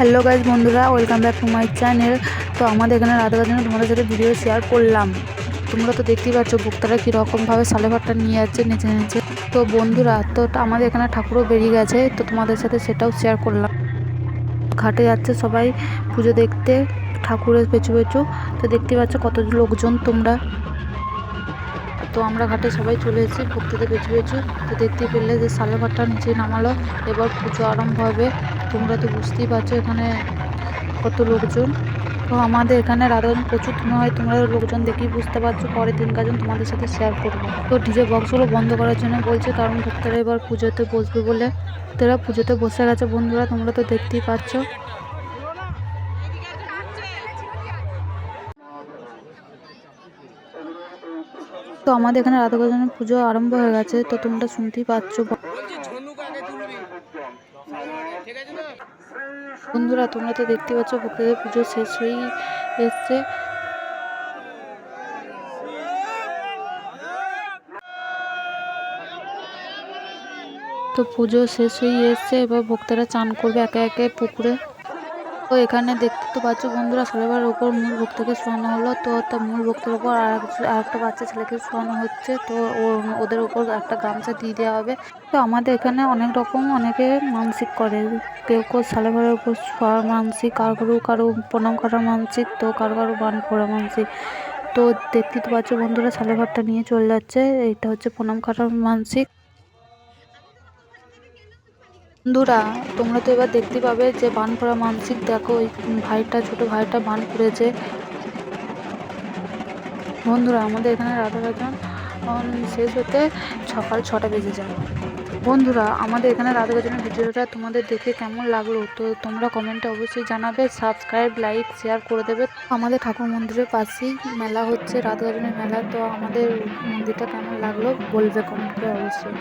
Hello guys বন্ধুরা welcome back to my channel তো আমাদের এখানে রাধা জন্য তোমাদের সাথে ভিডিও শেয়ার করলাম। তোমরা তো দেখতেই পাচ্ছ ভক্তরা কীরকমভাবে সালেভারটা নিয়ে যাচ্ছে, নেচে নেচে। তো বন্ধুরা, তো আমাদের এখানে ঠাকুরও বেরিয়ে গেছে, তো তোমাদের সাথে সেটাও শেয়ার করলাম। ঘাটে যাচ্ছে সবাই পুজো দেখতে, ঠাকুরের পেছু পেছু। তো দেখতে পাচ্ছ কত লোকজন তোমরা। তো আমরা ঘাটে সবাই চলে এসেছি ভক্তদের পেছু পেছু। তো দেখতে পেলে যে সালেভারটা নিচে নামালো, এবার পুজো আরম্ভ হবে। তোমরা তো বুঝতেই পারছ এখানে কত লোকজন। তো আমাদের এখানে রাধারণ প্রচুর হয় তোমরা লোকজন দেখেই বুঝতে পারছ পরের দিন কাজন তোমাদের সাথে শেয়ার করব। তো ডিজে বক্সগুলো বন্ধ করার জন্য বলছে, কারণ ভক্তরা এবার পুজোতে বসবে বলে। তারা পুজোতে বসে গেছে বন্ধুরা, তোমরা তো দেখতেই পাচ্ছ। তো আমাদের এখানে রাধা গোবিন্দের পুজো আরম্ভ হয়ে গেছে, তো তোমরা শুনতেই পাচ্ছ। বন্ধুরা, তোমরা তো দেখতে পাচ্ছ ভক্তদের পুজো শেষ হয়েই এসছে। তো পুজো শেষ হয়ে এসছে, এবার ভক্তরা চান করবে একে একে পুকুরে। তো এখানে দেখতে তো পাচ্ছ বন্ধুরা সালেবার ওপর মূল ভক্তকে শোয়ানো হলো। তো তার মূল ভক্তের ওপর আর একটা বাচ্চা ছেলেকে শোয়ানো হচ্ছে। তো ওদের ওপর একটা গামছা দিয়ে দেওয়া হবে। তো আমাদের এখানে অনেক রকম, অনেকে মানসিক করে। কেউ কেউ সালেভারের উপর শোয়ার মানসিক, কারও কারও কারও প্রণাম করার মানসিক, তো কারও কারও বান করা মানসিক। তো দেখতে তো পাচ্ছ বন্ধুরা সালেভারটা নিয়ে চলে যাচ্ছে। এইটা হচ্ছে প্রণাম করার মানসিক। বন্ধুরা, তোমরা তো এবার দেখতে পাবে যে বান করা মানসিক, দেখো ওই ভাইটা, ছোট ভাইটা বান করেছে বন্ধুরা, আমাদের এখানে রাধা গাজন শেষ হতে সকাল ছটা বেজে যায়। বন্ধুরা, আমাদের এখানে রাধা গাজনের ভিডিওটা তোমাদের দেখে কেমন লাগল? তো তোমরা কমেন্টে অবশ্যই জানাবে সাবস্ক্রাইব লাইক শেয়ার করে দেবে। আমাদের ঠাকুর মন্দিরের পাশেই মেলা হচ্ছে রাধা গাজনের মেলা, তো আমাদের মন্দিরটা কেমন লাগল বলবে কমেন্ট অবশ্যই।